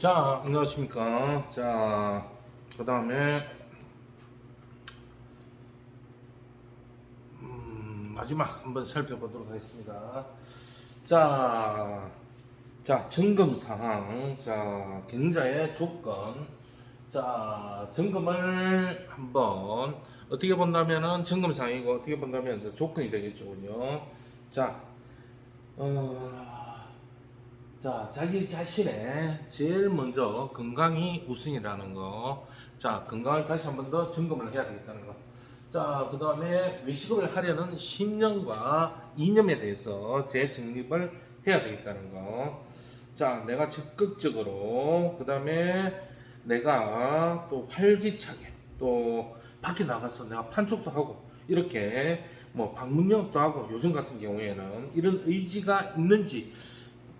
자, 안녕하십니까. 자, 그 다음에, 음, 마지막 한번 살펴보도록 하겠습니다. 자, 자, 점검 사항, 자, 경자의 조건, 자, 점검을 한번 어떻게 본다면은 점검 사항이고 어떻게 본다면 조건이 되겠죠군요. 자, 어, 자, 자기 자신의 제일 먼저 건강이 우선이라는 거. 자, 건강을 다시 한 번 더 점검을 해야 되겠다는 거. 자, 그 다음에 외식을 하려는 신념과 이념에 대해서 재정립을 해야 되겠다는 거. 자, 내가 적극적으로, 그 다음에 내가 또 활기차게, 또 밖에 나가서 내가 판촉도 하고, 이렇게 뭐 방문 영업도 하고, 요즘 같은 경우에는 이런 의지가 있는지,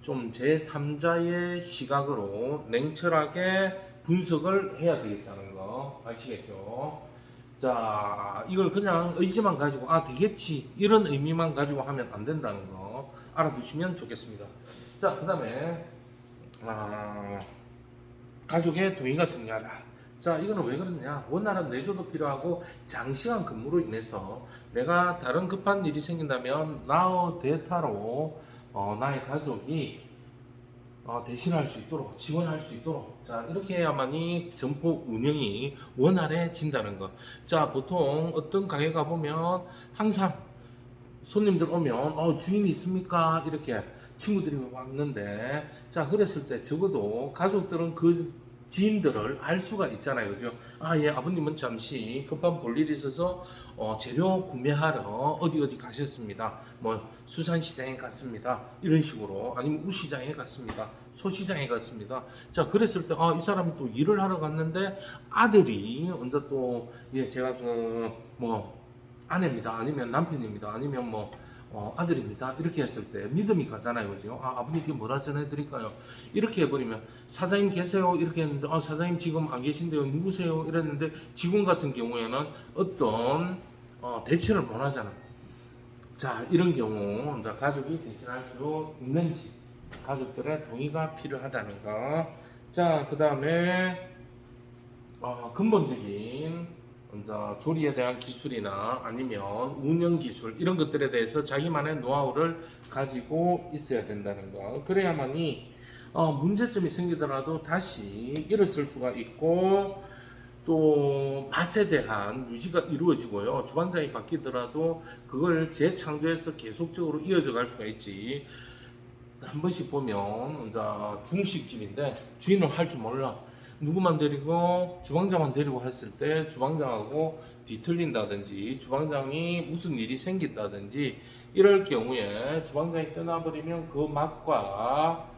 좀 제3자의 시각으로 냉철하게 분석을 해야 되겠다는 거 아시겠죠? 자, 이걸 그냥 의지만 가지고 아 되겠지 이런 의미만 가지고 하면 안 된다는 거 알아두시면 좋겠습니다. 자, 그다음에 아, 가족의 동의가 중요하다. 자, 이거는 왜 그러냐? 원활한 내조도 필요하고 장시간 근무로 인해서 내가 다른 급한 일이 생긴다면 나의 대타로 어, 나의 가족이 어, 대신할 수 있도록 지원할 수 있도록 자 이렇게 해야만이 점포 운영이 원활해진다는 거. 자 보통 어떤 가게 가 보면 항상 손님들 오면 어, 주인 있습니까 이렇게 친구들이 왔는데 자 그랬을 때 적어도 가족들은 그 지인들을 알 수가 있잖아요. 그죠? 아 예 아버님은 잠시 급한 볼일이 있어서 어, 재료 구매하러 어디 어디 가셨습니다. 뭐 수산시장에 갔습니다. 이런 식으로 아니면 우시장에 갔습니다. 소시장에 갔습니다. 자 그랬을 때 아 이 사람이 또 일을 하러 갔는데 아들이 언제 또 예 제가 그 뭐 아내입니다. 아니면 남편입니다. 아니면 뭐 어, 아들입니다. 이렇게 했을 때 믿음이 가잖아요. 그죠? 아, 아버님께 뭐라 전해드릴까요? 이렇게 해버리면 사장님 계세요? 이렇게 했는데 아, 사장님 지금 안 계신데요. 누구세요? 이랬는데 지금 같은 경우에는 어떤 어, 대처를 못 하잖아. 자, 이런 경우 이제 가족이 대신할 수 있는지 가족들의 동의가 필요하다는 거. 자, 그 다음에 어, 근본적인 조리에 대한 기술이나 아니면 운영 기술 이런 것들에 대해서 자기만의 노하우를 가지고 있어야 된다는 거. 그래야만이 어, 문제점이 생기더라도 다시 일어설 수가 있고 또 맛에 대한 유지가 이루어지고요. 주방장이 바뀌더라도 그걸 재창조해서 계속적으로 이어져 갈 수가 있지. 한 번씩 보면 중식집인데 주인은 할 줄 몰라. 누구만 데리고 주방장만 데리고 했을 때 주방장하고 뒤틀린다든지 주방장이 무슨 일이 생긴다든지 이럴 경우에 주방장이 떠나버리면 그 맛과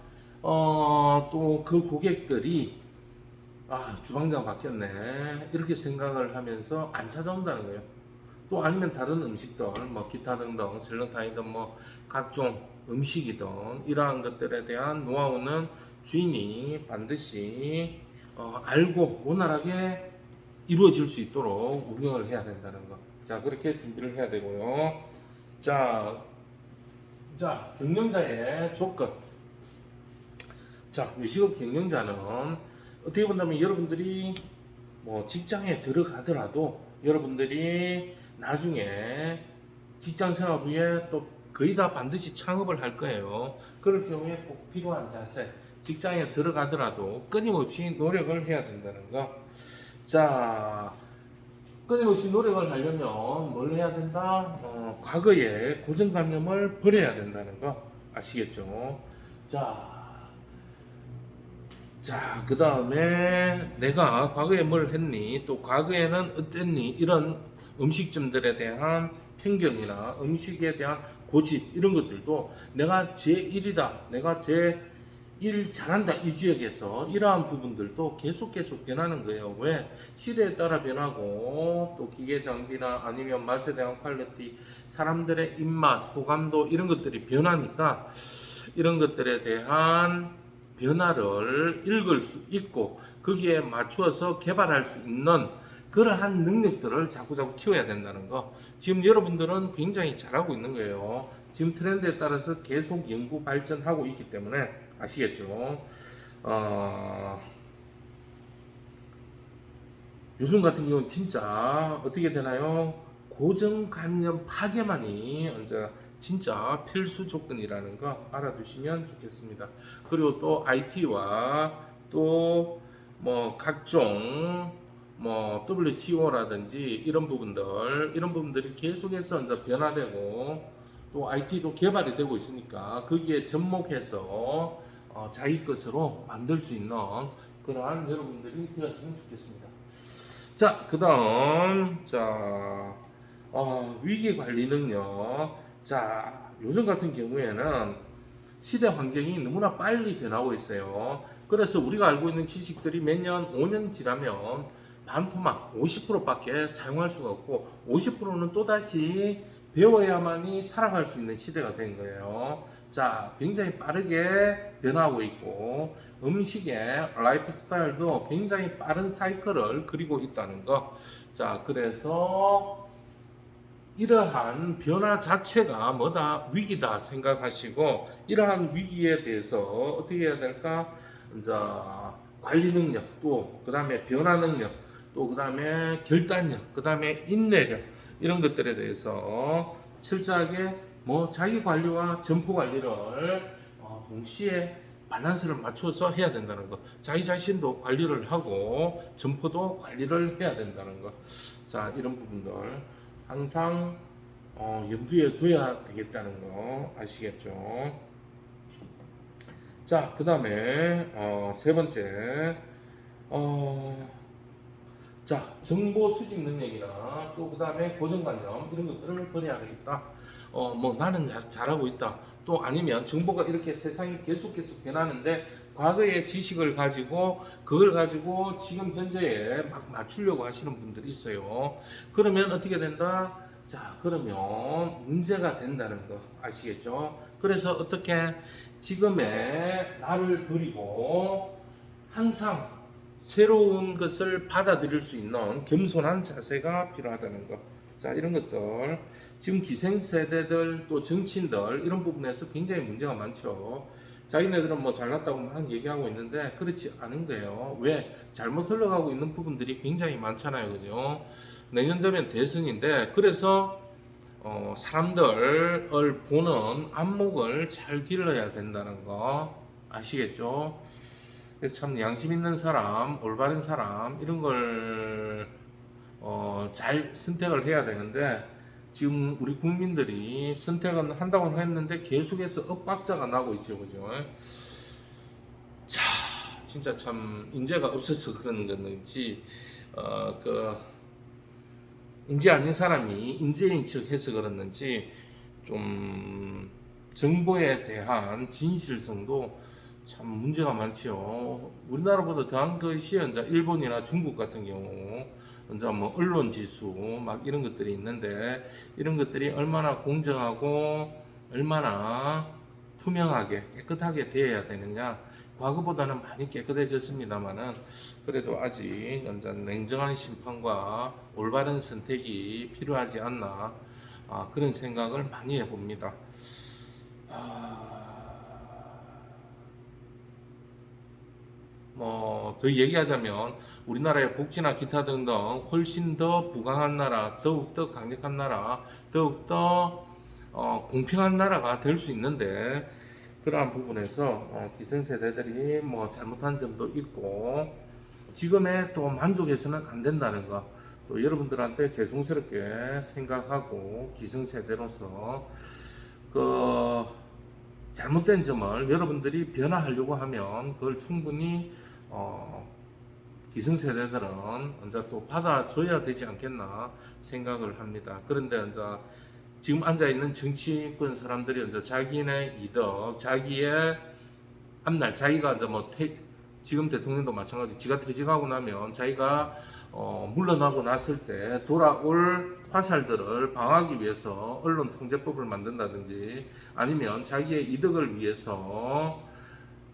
어, 또 그 고객들이 아 주방장 바뀌었네 이렇게 생각을 하면서 안 찾아온다는 거예요. 또 아니면 다른 음식들 뭐 기타 등등 설렁탕이든 뭐 각종 음식이든 이러한 것들에 대한 노하우는 주인이 반드시 어, 알고 원활하게 이루어질 수 있도록 운영을 해야 된다는 거. 자, 그렇게 준비를 해야 되고요. 자, 자, 경영자의 조건. 자, 외식업 경영자는 어떻게 본다면 여러분들이 뭐 직장에 들어가더라도 여러분들이 나중에 직장 생활 후에 또 거의 다 반드시 창업을 할 거예요. 그럴 경우에 꼭 필요한 자세. 직장에 들어가더라도 끊임없이 노력을 해야 된다는 거. 자, 끊임없이 노력을 하려면 뭘 해야 된다? 어, 과거의 고정관념을 버려야 된다는 거 아시겠죠? 자, 자, 그 다음에 내가 과거에 뭘 했니? 또 과거에는 어땠니? 이런 음식점들에 대한 편견이나 음식에 대한 고집 이런 것들도 내가 제1이다. 내가 제 1 잘한다. 이 지역에서 이러한 부분들도 계속 계속 변하는 거예요. 왜? 시대에 따라 변하고 또 기계 장비나 아니면 맛에 대한 퀄리티, 사람들의 입맛, 호감도 이런 것들이 변하니까 이런 것들에 대한 변화를 읽을 수 있고 거기에 맞추어서 개발할 수 있는 그러한 능력들을 자꾸자꾸 키워야 된다는 거. 지금 여러분들은 굉장히 잘하고 있는 거예요. 지금 트렌드에 따라서 계속 연구 발전하고 있기 때문에 아시겠죠? 어, 요즘 같은 경우는 진짜 어떻게 되나요? 고정관념 파괴만이 언제 진짜 필수 조건이라는 거 알아두시면 좋겠습니다. 그리고 또 IT와 또 뭐 각종 뭐 WTO라든지 이런 부분들 이런 부분들이 계속해서 이제 변화되고 또 IT도 개발이 되고 있으니까 거기에 접목해서 어, 자기 것으로 만들 수 있는 그러한 여러분들이 되었으면 좋겠습니다. 자, 그 다음, 자, 어, 위기 관리 능력. 자, 요즘 같은 경우에는 시대 환경이 너무나 빨리 변하고 있어요. 그래서 우리가 알고 있는 지식들이 몇 년, 5년 지나면 반토막 50%밖에 사용할 수가 없고 50%는 또다시 배워야만이 살아갈 수 있는 시대가 된 거예요. 자, 굉장히 빠르게 변하고 있고 음식의 라이프 스타일도 굉장히 빠른 사이클을 그리고 있다는 거. 자, 그래서 이러한 변화 자체가 뭐다 위기다 생각하시고 이러한 위기에 대해서 어떻게 해야 될까? 이제 관리 능력 또 그다음에 변화 능력 또 그다음에 결단력 그다음에 인내력 이런 것들에 대해서 철저하게 뭐 자기 관리와 점포 관리를 어, 동시에 밸런스를 맞춰서 해야 된다는 거. 자기 자신도 관리를 하고 점포도 관리를 해야 된다는 거. 자 이런 부분들 항상 어, 염두에 둬야 되겠다는 거 아시겠죠? 자, 그 다음에 어, 세 번째 어, 자 정보 수집 능력이나 또 그 다음에 고정관념 이런 것들을 버려야 되겠다. 어, 뭐 나는 잘, 잘하고 있다. 또 아니면 정보가 이렇게 세상이 계속 계속 변하는데 과거의 지식을 가지고 그걸 가지고 지금 현재에 막 맞추려고 하시는 분들이 있어요. 그러면 어떻게 된다? 자, 그러면 문제가 된다는 거 아시겠죠? 그래서 어떻게 지금의 나를 버리고 항상 새로운 것을 받아들일 수 있는 겸손한 자세가 필요하다는 거. 자, 이런 것들. 지금 기생세대들 또 정치인들 이런 부분에서 굉장히 문제가 많죠. 자기네들은 뭐 잘났다고 막 얘기하고 있는데 그렇지 않은 거예요. 왜? 잘못 흘러가고 있는 부분들이 굉장히 많잖아요. 그죠? 내년 되면 대선인데 그래서 어, 사람들을 보는 안목을 잘 길러야 된다는 거 아시겠죠? 참 양심 있는 사람, 올바른 사람 이런 걸 어, 잘 선택을 해야 되는데 지금 우리 국민들이 선택은 한다고 했는데 계속해서 엇박자가 나고 있죠, 그죠? 자, 진짜 참 인재가 없어서 그런 건지 어, 그 인재 아닌 사람이 인재인 척 해서 그랬는지 좀 정보에 대한 진실성도 참 문제가 많지요. 우리나라보다 더한 것이 이제 일본이나 중국 같은 경우 이제 뭐 언론 지수 막 이런 것들이 있는데 이런 것들이 얼마나 공정하고 얼마나 투명하게 깨끗하게 되어야 되느냐 과거보다는 많이 깨끗해졌습니다만은 그래도 아직 이제 냉정한 심판과 올바른 선택이 필요하지 않나 아, 그런 생각을 많이 해봅니다. 뭐 더 얘기하자면 우리나라의 복지나 기타 등등 훨씬 더 부강한 나라, 더욱 더 강력한 나라, 더욱 더 어, 공평한 나라가 될 수 있는데 그러한 부분에서 어, 기성세대들이 뭐 잘못한 점도 있고 지금에 또 만족해서는 안 된다는 거. 또 여러분들한테 죄송스럽게 생각하고 기성세대로서 그 잘못된 점을 여러분들이 변화하려고 하면 그걸 충분히 어, 기성세대들은 이제 또 받아줘야 되지 않겠나 생각을 합니다. 그런데 이제 지금 앉아 있는 정치권 사람들이 이제 자기네 이득, 자기의 앞날 자기가 이제 뭐 퇴, 지금 대통령도 마찬가지, 지가 퇴직하고 나면 자기가 어, 물러나고 났을 때 돌아올 화살들을 방어하기 위해서 언론 통제법을 만든다든지 아니면 자기의 이득을 위해서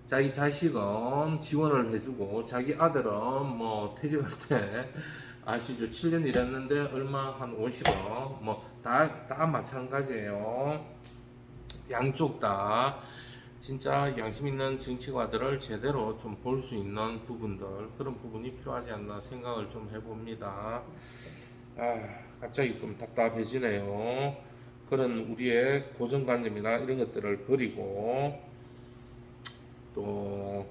자기 자식은 지원을 해주고 자기 아들은 뭐 퇴직할 때 아시죠? 7년 일했는데 얼마 한 50억 뭐다다 마찬가지예요. 양쪽 다 진짜 양심 있는 정치가들을 제대로 좀 볼 수 있는 부분들 그런 부분이 필요하지 않나 생각을 좀 해봅니다. 아 갑자기 좀 답답해지네요. 그런 우리의 고정관념이나 이런 것들을 버리고 또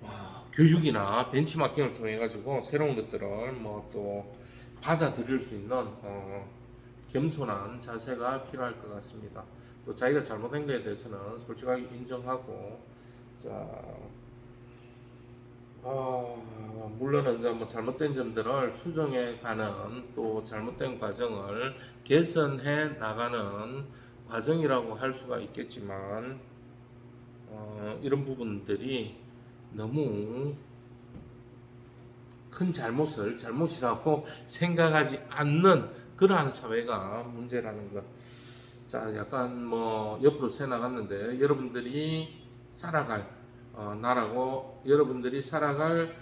와, 교육이나 벤치마킹을 통해 가지고 새로운 것들을 뭐 또 받아들일 수 있는 어, 겸손한 자세가 필요할 것 같습니다. 또 자기가 잘못한 것에 대해서는 솔직하게 인정하고 자 아, 물론 이제 뭐 잘못된 점들을 수정해 가는 또 잘못된 과정을 개선해 나가는 과정이라고 할 수가 있겠지만 어, 이런 부분들이 너무 큰 잘못을 잘못이라고 생각하지 않는 그러한 사회가 문제라는 것. 자, 약간 뭐 옆으로 새 나갔는데 여러분들이 살아갈 어, 나라고 여러분들이 살아갈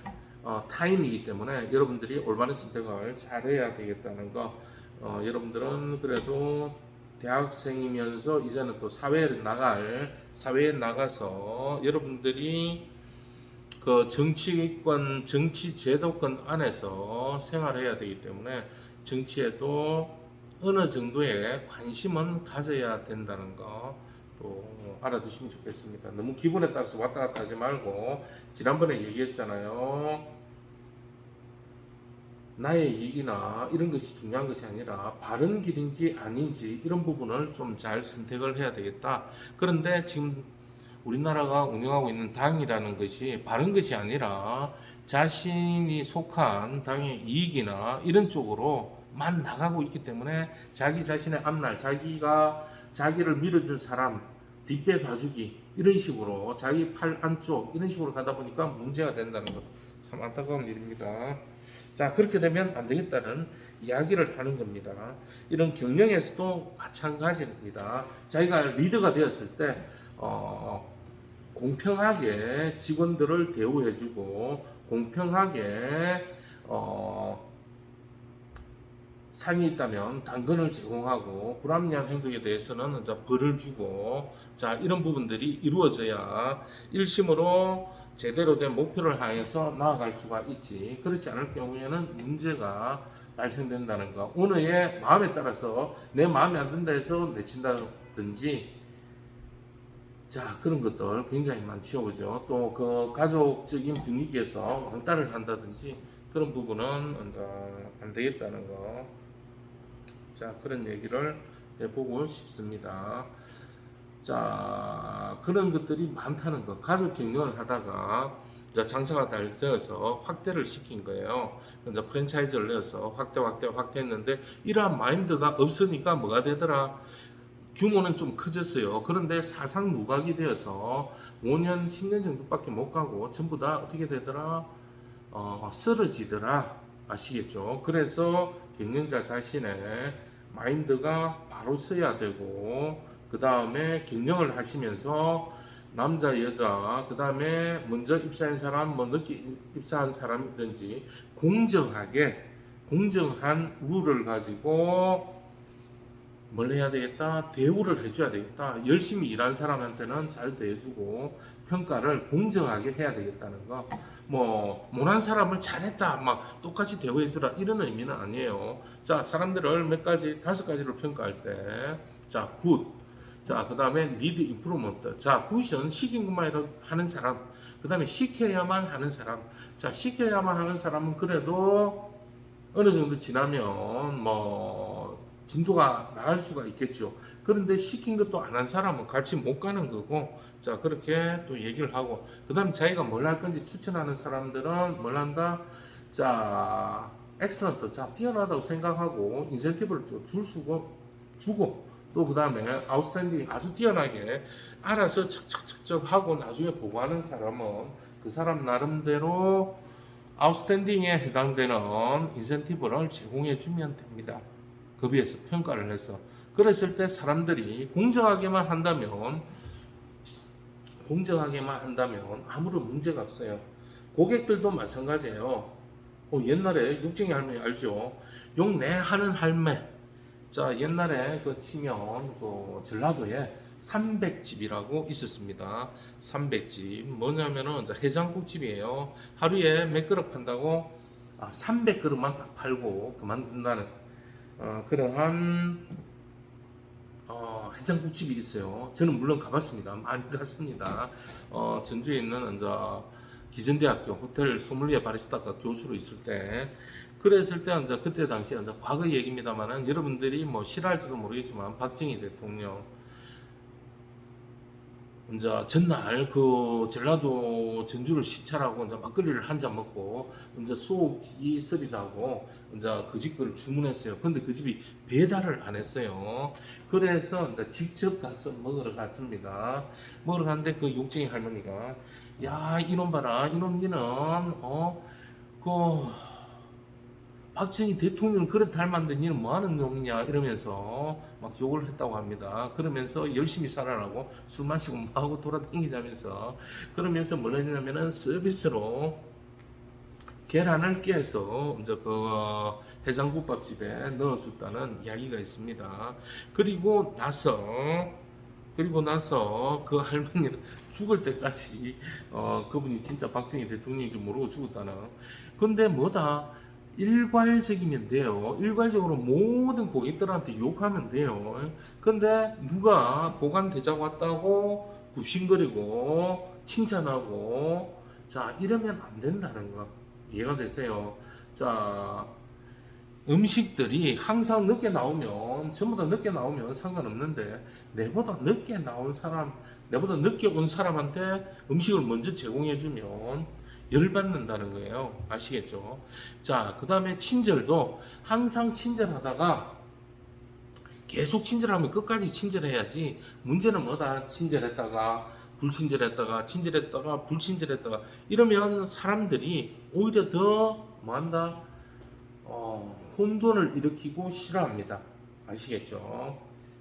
어, 타임이기 때문에 여러분들이 올바른 선택을 잘해야 되겠다는 거. 어, 여러분들은 그래도 대학생이면서 이제는 또 사회에 나갈 사회에 나가서 여러분들이 그 정치권 정치 제도권 안에서 생활해야 되기 때문에 정치에도 어느 정도의 관심은 가져야 된다는 거 또 알아두시면 좋겠습니다. 너무 기분에 따라서 왔다 갔다 하지 말고 지난번에 얘기했잖아요. 나의 이익이나 이런 것이 중요한 것이 아니라 바른 길인지 아닌지 이런 부분을 좀 잘 선택을 해야 되겠다. 그런데 지금 우리나라가 운영하고 있는 당이라는 것이 바른 것이 아니라 자신이 속한 당의 이익이나 이런 쪽으로만 나가고 있기 때문에 자기 자신의 앞날, 자기가 자기를 밀어준 사람, 뒷배 봐주기 이런 식으로 자기 팔 안쪽 이런 식으로 가다 보니까 문제가 된다는 것 참 안타까운 일입니다. 자 그렇게 되면 안 되겠다는 이야기를 하는 겁니다. 이런 경영에서도 마찬가지입니다. 자기가 리더가 되었을 때 어, 공평하게 직원들을 대우해주고 공평하게 어, 상이 있다면 당근을 제공하고 불합리한 행동에 대해서는 이제 벌을 주고 자 이런 부분들이 이루어져야 일심으로 제대로 된 목표를 향해서 나아갈 수가 있지. 그렇지 않을 경우에는 문제가 발생된다는 거. 오늘의 마음에 따라서 내 마음에 안 든다 해서 내친다든지. 자 그런 것들 굉장히 많죠 그죠? 또 그 가족적인 분위기에서 왕따를 한다든지 그런 부분은 안 되겠다는 거. 자, 그런 얘기를 해보고 싶습니다. 자, 그런 것들이 많다는 거. 가족 경영을 하다가 이제 장사가 잘 되어서 확대를 시킨 거예요. 이제 프랜차이즈를 내어서 확대, 확대, 확대했는데 이러한 마인드가 없으니까 뭐가 되더라? 규모는 좀 커졌어요. 그런데 사상 누각이 되어서 5년, 10년 정도밖에 못 가고 전부 다 어떻게 되더라? 어, 쓰러지더라. 아시겠죠? 그래서 경영자 자신의 마인드가 바로 서야 되고, 그 다음에 경영을 하시면서 남자, 여자, 그 다음에 먼저 입사한 사람, 뭐 늦게 입사한 사람이든지 공정하게, 공정한 룰을 가지고 뭘 해야 되겠다? 대우를 해줘야 되겠다. 열심히 일한 사람한테는 잘 대해주고 평가를 공정하게 해야 되겠다는 거. 뭐 못한 사람을 잘했다, 막 똑같이 대우해주라 이런 의미는 아니에요. 자, 사람들을 몇 가지, 다섯 가지로 평가할 때, 자, 굿. 자, 그 다음에 니드 임프루먼트. 자, 굿은 시킨 것만 하는 사람. 그 다음에 시켜야만 하는 사람. 자, 시켜야만 하는 사람은 그래도 어느 정도 지나면 뭐 진도가 나을 수가 있겠죠. 그런데 시킨 것도 안 한 사람은 같이 못 가는 거고, 자, 그렇게 또 얘기를 하고, 그 다음 자기가 뭘 할 건지 추천하는 사람들은 뭘 한다? 자, 엑스런트, 자, 뛰어나다고 생각하고, 인센티브를 좀줄 수고, 주고, 또 그 다음에 아웃스탠딩 아주 뛰어나게 알아서 척척척척 하고 나중에 보고하는 사람은 그 사람 나름대로 아웃스탠딩에 해당되는 인센티브를 제공해 주면 됩니다. 그 비해서 평가를 해서 그랬을 때 사람들이 공정하게만 한다면 공정하게만 한다면 아무런 문제가 없어요. 고객들도 마찬가지예요. 어, 옛날에 육정이 할머니 알죠? 용내 하는 할매. 자 옛날에 그 치면 그 전라도에 300집이라고 있었습니다. 300집 뭐냐면은 해장국집이에요. 하루에 몇 그릇 판다고 아, 300그릇만 딱 팔고 그만둔다는 어, 그러한 어, 해장국집이 있어요. 저는 물론 가봤습니다. 많이 갔습니다. 어, 전주에 있는 이제 기전대학교 호텔 소믈리에 바리스타가 교수로 있을 때 그랬을 때 이제 그때 당시에 이제 과거 얘기입니다만은 여러분들이 뭐 싫어할지도 모르겠지만 박정희 대통령 이제 전날 그 전라도 전주를 시찰하고 이제 막걸리를 한 잔 먹고 이제 수옥이 쓰리다고 이제 그 집을 주문했어요. 근데 그 집이 배달을 안 했어요. 그래서 이제 직접 가서 먹으러 갔습니다. 먹으러 갔는데 그 욕쟁이 할머니가 야 이놈 봐라 이놈 니는 어그 박정희 대통령 그래 닮았는데 니는 뭐하는 놈이냐 이러면서 막 욕을 했다고 합니다. 그러면서 열심히 살아라고 술 마시고 뭐하고 돌아다니자면서 그러면서 뭘 했냐면은 서비스로 계란을 깨서 이제 그 해장국밥집에 넣어줬다는 이야기가 있습니다. 그리고 나서 그리고 나서 그 할머니는 죽을 때까지 어 그분이 진짜 박정희 대통령인지 모르고 죽었다는. 근데 뭐다 일괄적이면 돼요. 일괄적으로 모든 고객들한테 욕하면 돼요. 근데 누가 보관되자고 왔다고 굽신거리고 칭찬하고 자 이러면 안 된다는 거 이해가 되세요? 자 음식들이 항상 늦게 나오면 전부 다 늦게 나오면 상관없는데 내보다 늦게 나온 사람 내보다 늦게 온 사람한테 음식을 먼저 제공해 주면 열받는다는 거예요 아시겠죠 자 그 다음에 친절도 항상 친절하다가 계속 친절하면 끝까지 친절해야지 문제는 뭐다 친절했다가 불친절했다가 친절했다가 불친절했다가 이러면 사람들이 오히려 더 뭐한다 어, 혼돈을 일으키고 싫어합니다. 아시겠죠?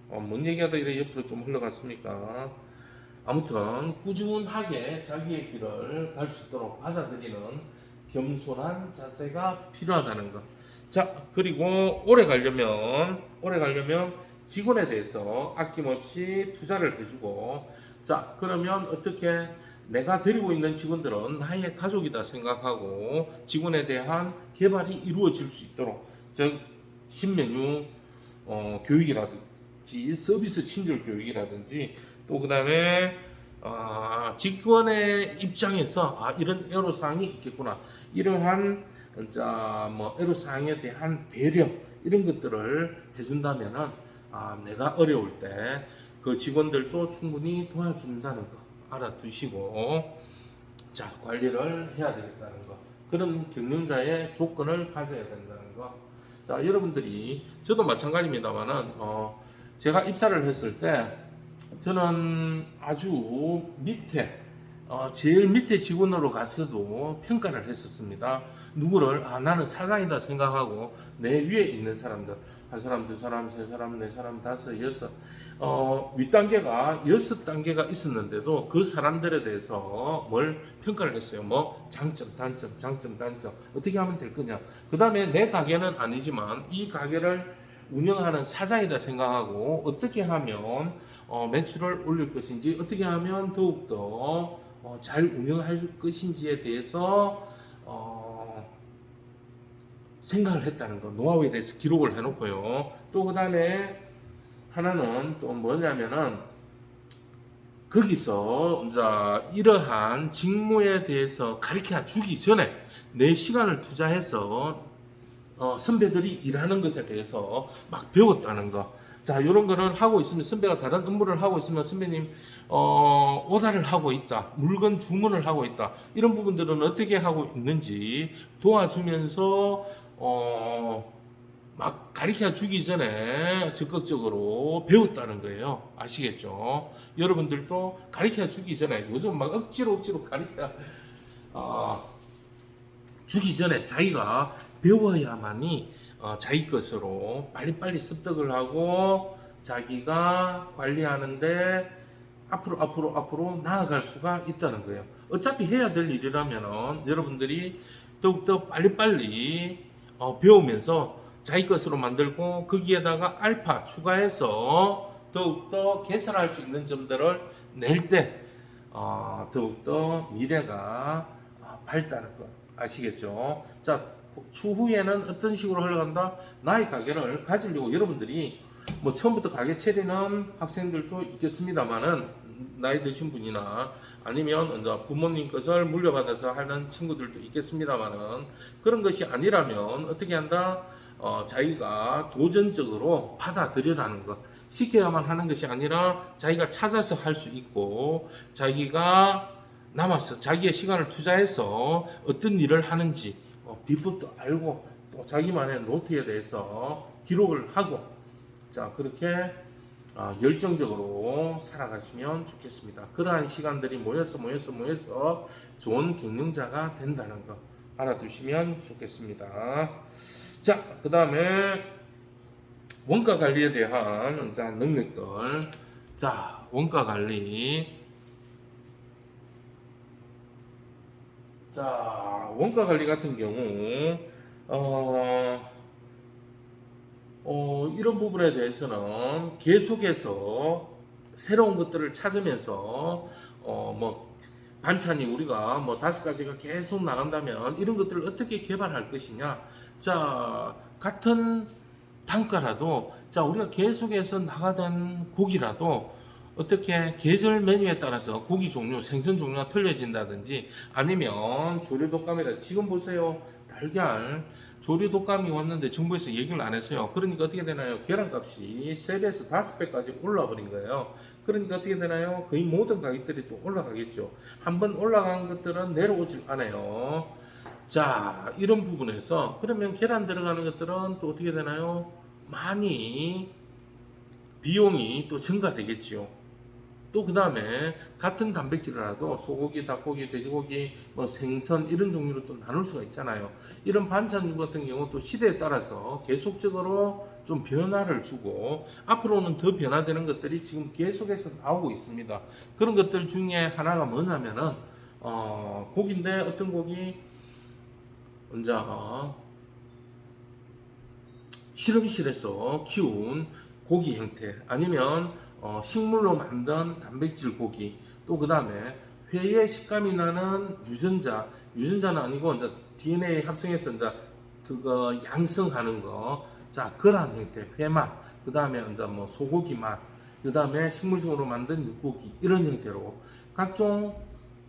어, 뭔 얘기하다 이래 옆으로 좀 흘러갔습니까? 아무튼 꾸준하게 자기의 길을 갈 수 있도록 받아들이는 겸손한 자세가 필요하다는 것. 자, 그리고 오래 가려면 오래 가려면 직원에 대해서 아낌없이 투자를 해주고 자, 그러면 어떻게 내가 데리고 있는 직원들은 나의 가족이다 생각하고 직원에 대한 개발이 이루어질 수 있도록 즉 신메뉴 어, 교육이라든지 서비스 친절 교육이라든지 또 그 다음에 아, 직원의 입장에서 아, 이런 애로사항이 있겠구나 이러한 자, 뭐 애로사항에 대한 배려 이런 것들을 해준다면은 아, 내가 어려울 때 그 직원들도 충분히 도와준다는 거 알아두시고 자 관리를 해야 되겠다는 거 그런 경영자의 조건을 가져야 된다는 거. 자 여러분들이 저도 마찬가지입니다만은 어, 제가 입사를 했을 때 저는 아주 밑에 어, 제일 밑에 직원으로 갔어도 평가를 했었습니다. 누구를 아 나는 사장이다 생각하고 내 위에 있는 사람들 한 사람, 두 사람, 세 사람, 네 사람, 다섯, 여섯 어, 윗단계가 여섯 단계가 있었는데도 그 사람들에 대해서 뭘 평가를 했어요. 뭐 장점, 단점, 장점, 단점 어떻게 하면 될 거냐. 그 다음에 내 가게는 아니지만 이 가게를 운영하는 사장이다 생각하고 어떻게 하면 어, 매출을 올릴 것인지 어떻게 하면 더욱더 어, 잘 운영할 것인지에 대해서 어, 생각을 했다는 거 노하우에 대해서 기록을 해놓고요. 또 그 다음에 하나는 또 뭐냐면은 거기서 이제 이러한 직무에 대해서 가르쳐 주기 전에 내 시간을 투자해서 어, 선배들이 일하는 것에 대해서 막 배웠다는 거. 자, 이런 거를 하고 있으면 선배가 다른 업무를 하고 있으면 선배님 어, 오다를 하고 있다. 물건 주문을 하고 있다. 이런 부분들은 어떻게 하고 있는지 도와주면서 어, 막 가르쳐 주기 전에 적극적으로 배웠다는 거예요. 아시겠죠? 여러분들도 가르쳐 주기 전에 요즘 막 억지로 억지로 가르쳐 어, 주기 전에 자기가 배워야만이 어, 자기 것으로 빨리빨리 습득을 하고 자기가 관리하는데 앞으로 앞으로 앞으로 나아갈 수가 있다는 거예요. 어차피 해야 될 일이라면 여러분들이 더욱더 빨리빨리 어, 배우면서 자기 것으로 만들고 거기에다가 알파 추가해서 더욱더 개선할 수 있는 점들을 낼때 어, 더욱더 미래가 어, 발달할 것 아시겠죠? 자 추후에는 어떤 식으로 흘러간다? 나의 가게를 가지려고 여러분들이 뭐 처음부터 가게 차리는 학생들도 있겠습니다만은 나이 드신 분이나 아니면 이제 부모님 것을 물려받아서 하는 친구들도 있겠습니다만은 그런 것이 아니라면 어떻게 한다? 어, 자기가 도전적으로 받아들여라는 것. 시켜야만 하는 것이 아니라 자기가 찾아서 할 수 있고 자기가 남아서 자기의 시간을 투자해서 어떤 일을 하는지 어, 비법도 알고 또 자기만의 노트에 대해서 기록을 하고 자 그렇게 어, 열정적으로 살아가시면 좋겠습니다. 그러한 시간들이 모여서 모여서 모여서 좋은 경영자가 된다는 거 알아두시면 좋겠습니다. 자, 그 다음에 원가 관리에 대한 자 능력들. 자, 원가 관리. 자, 원가 관리 같은 경우 어, 어, 이런 부분에 대해서는 계속해서 새로운 것들을 찾으면서 어, 뭐 반찬이 우리가 뭐 다섯 가지가 계속 나간다면 이런 것들을 어떻게 개발할 것이냐. 자, 같은 단가라도 자, 우리가 계속해서 나가던 고기라도 어떻게 계절 메뉴에 따라서 고기 종류, 생선 종류가 틀려진다든지 아니면 조류 독감이라 지금 보세요. 달걀 조류 독감이 왔는데 정부에서 얘기를 안 했어요. 그러니까 어떻게 되나요? 계란값이 3배에서 5배까지 올라 버린 거예요. 그러니까 어떻게 되나요? 거의 모든 가격들이 또 올라가겠죠. 한번 올라간 것들은 내려오질 않아요. 자, 이런 부분에서 그러면 계란 들어가는 것들은 또 어떻게 되나요? 많이 비용이 또 증가되겠지요. 또 그 다음에 같은 단백질이라도 소고기, 닭고기, 돼지고기, 뭐 생선 이런 종류로 또 나눌 수가 있잖아요. 이런 반찬 같은 경우 또 시대에 따라서 계속적으로 좀 변화를 주고 앞으로는 더 변화되는 것들이 지금 계속해서 나오고 있습니다. 그런 것들 중에 하나가 뭐냐면은 어, 고기인데 어떤 고기 먼저 어, 실험실에서 키운 고기 형태 아니면 어, 식물로 만든 단백질 고기. 또 그 다음에 회의 식감이 나는 유전자. 유전자는 아니고 이제 DNA 합성해서 이제 그거 양성하는 거 자 그러한 형태. 회맛. 그 다음에 이제 뭐 소고기 맛그 다음에 식물성으로 만든 육고기. 이런 형태로. 각종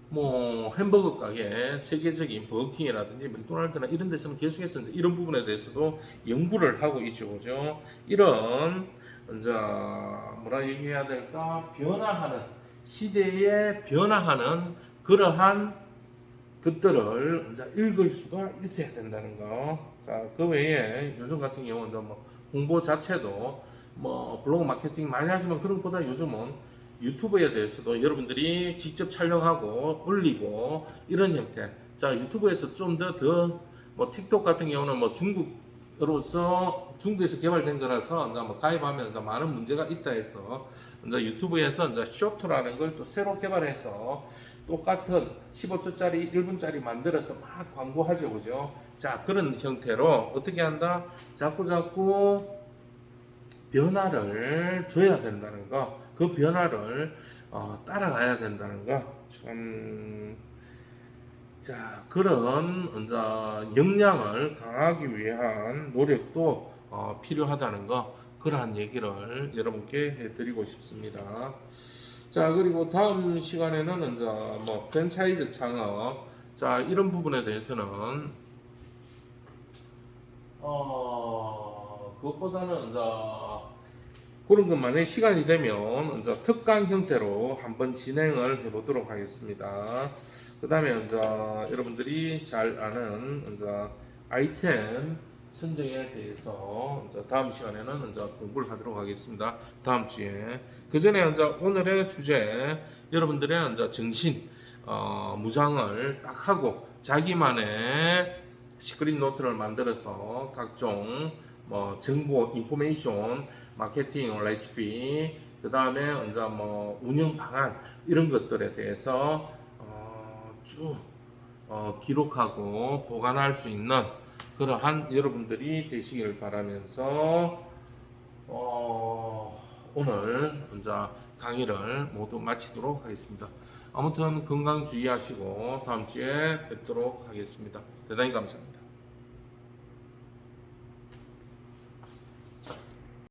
뭐 햄버거 가게 세계적인 버거킹이라든지 맥도날드나 이런 데서는 계속해서 이런 부분에 대해서도 연구를 하고 있죠, 그죠? 이런 이제 뭐라 얘기해야 될까 변화하는 시대에 변화하는 그러한 것들을 이제 읽을 수가 있어야 된다는 거. 자, 그 외에 요즘 같은 경우는 뭐 홍보 자체도 뭐 블로그 마케팅 많이 하지만 그런 것보다 요즘은 유튜브에 대해서도 여러분들이 직접 촬영하고 올리고 이런 형태. 자, 유튜브에서 좀 더 더 뭐 틱톡 같은 경우는 뭐 중국으 로서 중국에서 개발된 거라서 이제 뭐 가입하면 이제 많은 문제가 있다 해서 이제 유튜브에서 이제 쇼트라는 걸 또 새로 개발해서 똑같은 15초짜리, 1분짜리 만들어서 막 광고하죠, 그죠? 자, 그런 형태로 어떻게 한다? 자꾸 자꾸 변화를 줘야 된다는 거, 그 변화를 어, 따라가야 된다는 거, 참, 자, 그런 역량을 강하기 위한 노력도 어, 필요하다는 거, 그러한 얘기를 여러분께 해드리고 싶습니다. 자, 그리고 다음 시간에는 이제 뭐 프랜차이즈 창업, 자, 이런 부분에 대해서는 어, 그것보다는 이제 그런 것 만약에 시간이 되면 이제 특강 형태로 한번 진행을 해보도록 하겠습니다. 그 다음에 이제 여러분들이 잘 아는 이제 아이템 선정에 대해서 이제 다음 시간에는 이제 공부를 하도록 하겠습니다. 다음 주에 그 전에 이제 오늘의 주제 여러분들의 이제 정신 어, 무장을 딱 하고 자기만의 시크릿 노트를 만들어서 각종 뭐 정보, 인포메이션, 마케팅, 레시피, 그 다음에 이제 뭐 운영 방안 이런 것들에 대해서 어, 쭉 어, 기록하고 보관할 수 있는 그러한 여러분들이 되시길 바라면서 어, 오늘 혼자 강의를 모두 마치도록 하겠습니다. 아무튼 건강 주의하시고 다음 주에 뵙도록 하겠습니다. 대단히 감사합니다.